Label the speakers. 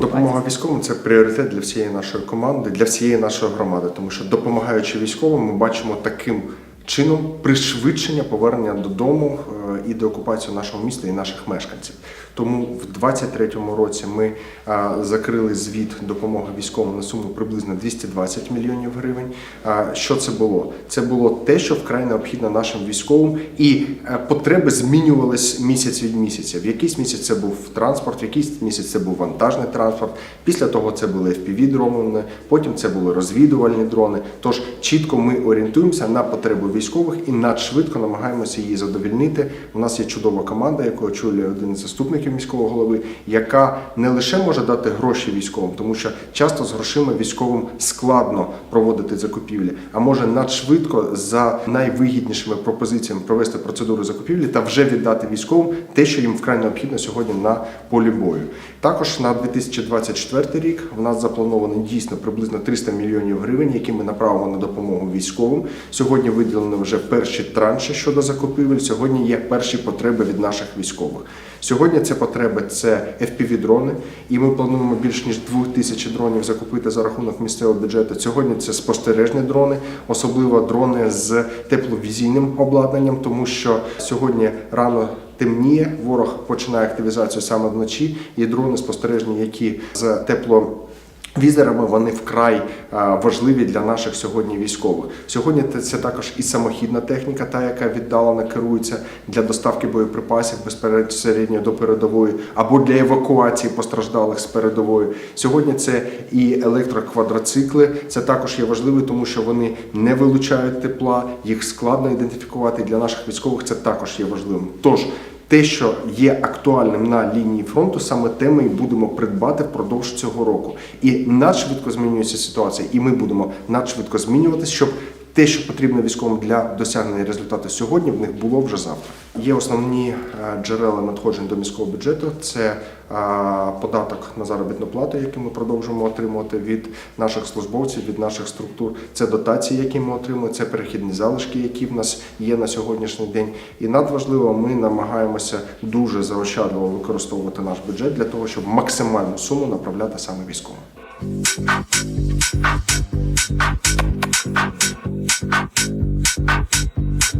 Speaker 1: Допомога військовим це пріоритет для всієї нашої команди, для всієї нашої громади, тому що допомагаючи військовим, ми бачимо таким чином пришвидшення повернення додому е, і деокупацію нашого міста і наших мешканців. Тому в 2023 році ми е, закрили звіт допомоги військовим на суму приблизно 220 мільйонів гривень. Е, Що це було? Це було те, що вкрай необхідно нашим військовим, і е, потреби змінювались місяць від місяця. В якийсь місяць це був транспорт, в якийсь місяць це був вантажний транспорт. Після того це були fpv дрони, потім це були розвідувальні дрони. Тож чітко ми орієнтуємося на потребу військових і надшвидко намагаємося її задовільнити. У нас є чудова команда, яку очолює один із заступників міського голови, яка не лише може дати гроші військовим, тому що часто з грошима військовим складно проводити закупівлі, а може надшвидко за найвигіднішими пропозиціями провести процедуру закупівлі та вже віддати військовим те, що їм вкрай необхідно сьогодні на полі бою. Також на 2024 рік в нас заплановано дійсно приблизно 300 мільйонів гривень, які ми направимо на допомогу військовим. Сьогодні виділено вже перші транші щодо закупівель. Сьогодні є перші потреби від наших військових. Сьогодні це потреби це FPV-дрони, і ми плануємо більш ніж 2 тисячі дронів закупити за рахунок місцевого бюджету. Сьогодні це спостережні дрони, особливо дрони з тепловізійним обладнанням, тому що сьогодні рано. Темніє, ворог починає активізацію саме вночі. Є дрони спостережні, які з тепло. Візерами вони вкрай е, важливі для наших сьогодні військових. Сьогодні це також і самохідна техніка, та яка віддалено керується для доставки боєприпасів безпосередньо до передової або для евакуації постраждалих з передової. Сьогодні це і електроквадроцикли. Це також є важливо, тому що вони не вилучають тепла, їх складно ідентифікувати. Для наших військових це також є важливим. Тож те, що є актуальним на лінії фронту, саме те ми будемо придбати впродовж цього року. І надшвидко змінюється ситуація, і ми будемо надшвидко змінюватися, щоб те, що потрібно військовим для досягнення результату сьогодні, в них було вже завтра. Є основні е, джерела надходжень до міського бюджету. Це е, податок на заробітну плату, який ми продовжуємо отримувати від наших службовців, від наших структур. Це дотації, які ми отримуємо, це перехідні залишки, які в нас є на сьогоднішній день. І надважливо, ми намагаємося дуже заощадливо використовувати наш бюджет для того, щоб максимальну суму направляти саме військовим. プレゼント